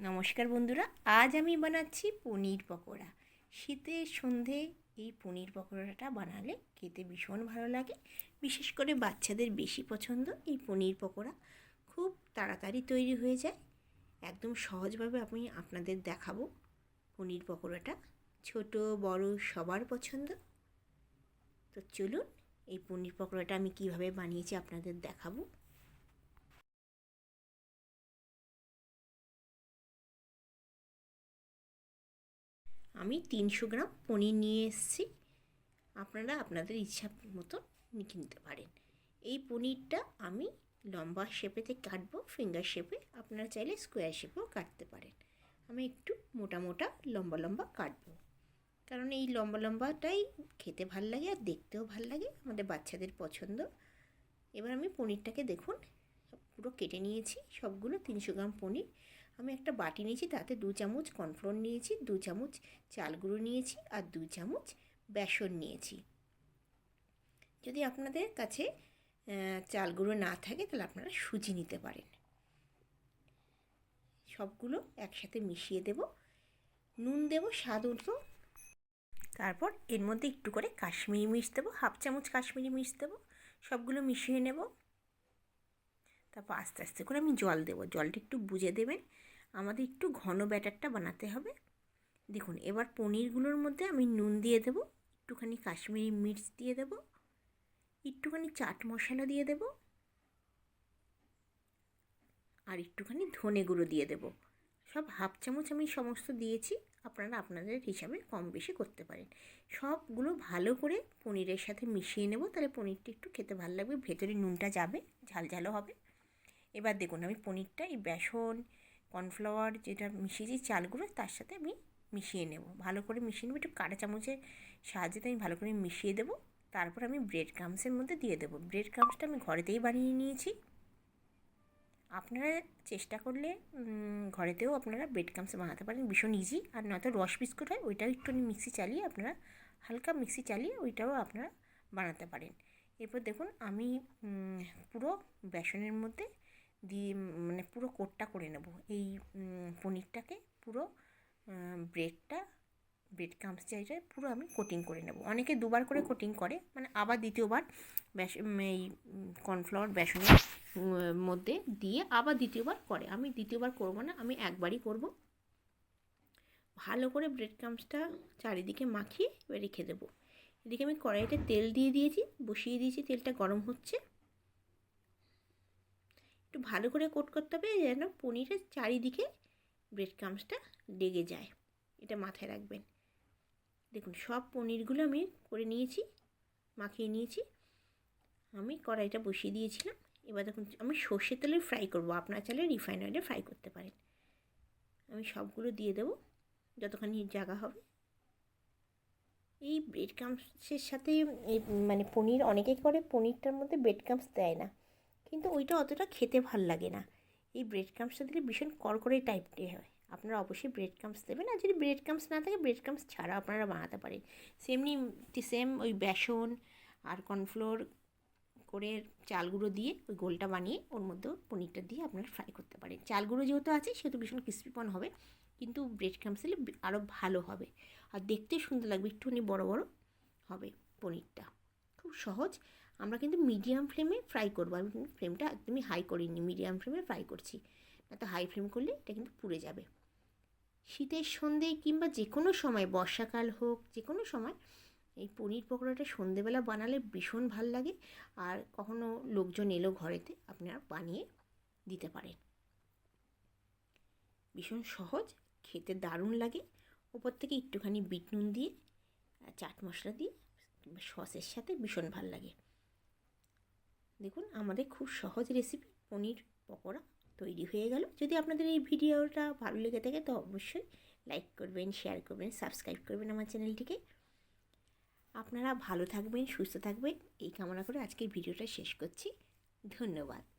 নমস্কার বন্ধুরা, আজ আমি বানাচ্ছি পনির পকোড়া। শীতের সন্ধে এই পনির পকোড়াটা বানালে খেতে ভীষণ ভালো লাগে। বিশেষ করে বাচ্চাদের বেশি পছন্দ এই পনির পকোড়া। খুব তাড়াতাড়ি তৈরি হয়ে যায়। একদম সহজভাবে আমি আপনাদের দেখাবো পনির পকোড়াটা। ছোট, বড়, সবার পছন্দ। তো চলুন এই পনির পকোড়াটা আমি কীভাবে বানিয়েছি আপনাদের দেখাবো। আমি তিনশো গ্রাম পনির নিয়ে এসেছি। আপনারা আপনাদের ইচ্ছা মতো কিনতে পারেন। এই পনিরটা আমি লম্বা শেপেতে কাটবো ফিঙ্গার শেপে আপনারা চাইলে স্কোয়ার শেপেও কাটতে পারেন। আমি একটু মোটা মোটা, লম্বা লম্বা কাটবো। কারণ এই লম্বা লম্বাটাই খেতে ভালো লাগে আর দেখতেও ভালো লাগে, আমাদের বাচ্চাদের পছন্দ। এবার আমি পনিরটাকে দেখুন, পুরো কেটে নিয়েছি, সবগুলো তিনশো গ্রাম পনির। আমি একটা বাটি নিয়েছি, তাতে দু চামচ কর্নফ্লোর নিয়েছি, দু চামচ চাল গুঁড়ো নিয়েছি আর দু চামচ বেসন নিয়েছি। যদি আপনাদের কাছে চাল গুঁড়ো না থাকে, তাহলে আপনারা সুজি নিতে পারেন। সবগুলো একসাথে মিশিয়ে দেব। নুন দেব স্বাদ মতো। তারপর এর মধ্যে একটু করে কাশ্মীরি মিশ দেবো, হাফ চামচ কাশ্মীরি মিশ দেবো, সবগুলো মিশিয়ে নেব। তারপর আস্তে আস্তে করে আমি জল দেবো। জলটা একটু বুঝে দেবেন। আমাদের একটু ঘন ব্যাটারটা বানাতে হবে। দেখুন, এবার পনিরগুলোর মধ্যে আমি নুন দিয়ে দেব। একটুখানি কাশ্মীরি মির্চ দিয়ে দেব। একটুখানি চাট মশলা দিয়ে দেব। আর একটুখানি ধনে গুঁড়ো দিয়ে দেব। সব হাফ চামচ আমি সমস্ত দিয়েছি। আপনারা আপনাদের হিসাবে কম বেশি করতে পারেন। সবগুলো ভালো করে পনিরের সাথে মিশিয়ে নেব। তাহলে পনিরটা একটু খেতে ভালো লাগবে। ভেতরে নুনটা যাবে ঝাল ঝালও হবে। এবার দেখুন, আমি পনিরটা, এই বেসন, কর্নফ্লাওয়ার যেটা মিশিয়েছি চালগুলো, তার সাথে আমি মিশিয়ে নেব। ভালো করে মিশিয়ে নেব, একটু কাঁটা চামচের সাহায্যে আমি ভালো করে মিশিয়ে দেবো। তারপর আমি ব্রেড ক্রামসের মধ্যে দিয়ে দেবো। ব্রেড ক্রামসটা আমি ঘরেতেই বানিয়ে নিয়েছি। আপনারা চেষ্টা করলে ঘরেতেও আপনারা ব্রেড ক্রামস বানাতে পারেন, ভীষণ ইজি আর নয়তো রস বিস্কুট হয়, ওইটাও একটু মিক্সি চালিয়ে আপনারা, হালকা মিক্সি চালিয়ে ওইটাও আপনারা বানাতে পারেন। এরপর দেখুন, আমি পুরো বেসনের মধ্যে দিয়ে মানে পুরো কোটটা করে নেব। এই পনিরটাকে পুরো ব্রেডটা ব্রেড জায়গায় পুরো আমি কোটিং করে নেব। অনেকে দুবার করে কোটিং করে মানে আবার দ্বিতীয়বার বেস এই কর্নফ্লাওয়ার বেসনের মধ্যে দিয়ে আবার দ্বিতীয়বার করে। আমি দ্বিতীয়বার করব না, আমি একবারই করব। ভালো করে ব্রেড ক্রামসটা চারিদিকে মাখিয়ে রেখে দেবো। এদিকে আমি কড়াইতে তেল দিয়ে দিয়েছি, বসিয়ে দিয়েছি, তেলটা গরম হচ্ছে। একটু ভালো করে কোট করতে হবে যেন পনিরের চারিদিকে ব্রেড ক্রামসটা লেগে যায়। এটা মাথায় রাখবেন। দেখুন, সব পনিরগুলো আমি করে নিয়েছি, মাখিয়ে নিয়েছি। আমি কড়াইটা বসিয়ে দিয়েছিলাম। এবার দেখুন, আমি সর্ষের তেলে ফ্রাই করব। আপনার চাইলে রিফাইন অয়েলে ফ্রাই করতে পারেন। আমি সবগুলো দিয়ে দেবো, যতখানি জায়গা হবে। এই ব্রেড ক্রামসের সাথে মানে পনির, অনেকেই করে পনিরটার মধ্যে ব্রেড ক্রামস দেয় না। কিন্তু ওইটা অতটা খেতে ভালো লাগে না। এই ব্রেড ক্রামসটা দিলে ভীষণ করকরে টাইপটি হয়। আপনারা অবশ্যই ব্রেড ক্রামস দেবেন আর যদি ব্রেড ক্রামস না থাকে ব্রেড ক্রামস ছাড়া আপনারা বানাতে পারেন। সেমনি সেম ওই বেসন আর কর্নফ্লোর করে চাল গুঁড়ো দিয়ে ওই গোলটা বানিয়ে ওর মধ্যে পনিরটা দিয়ে আপনারা ফ্রাই করতে পারেন। চাল গুঁড়ো যেহেতু আছে, সেহেতু ভীষণ ক্রিস্পিপন হবে। কিন্তু ব্রেড ক্রামস দিলে আরও ভালো হবে। আর দেখতে সুন্দর লাগবে, একটুখানি বড় বড় হবে পনিরটা। খুব সহজ। আমরা কিন্তু মিডিয়াম ফ্লেমে ফ্রাই করব। আমি কিন্তু ফ্লেমটা একদমই হাই করিনি। মিডিয়াম ফ্লেমে ফ্রাই করছি। না তো হাই ফ্লেম করলে এটা কিন্তু পুড়ে যাবে। শীতের সন্ধে কিংবা যে কোনো সময়, বর্ষাকাল হোক যে কোনো সময়, এই পনির পকোড়াটা সন্ধেবেলা বানালে ভীষণ ভালো লাগে। আর কখনো লোকজন এলো ঘরেতে, আপনারা বানিয়ে দিতে পারেন। ভীষণ সহজ, খেতে দারুণ লাগে। ওপর থেকে একটুখানি বিট নুন দিয়ে, চাট মশলা দিয়ে সসের সাথে ভীষণ ভালো লাগে। দেখুন, আমাদের খুব সহজ রেসিপি পনির পকোড়া তৈরি হয়ে গেল। যদি আপনাদের এই ভিডিওটা ভালো লেগে থাকে, তো অবশ্যই লাইক করবেন শেয়ার করবেন সাবস্ক্রাইব করবেন আমার চ্যানেলটিকে আপনারা ভালো থাকবেন, সুস্থ থাকবেন। এই কামনা করে আজকের ভিডিওটা শেষ করছি। ধন্যবাদ।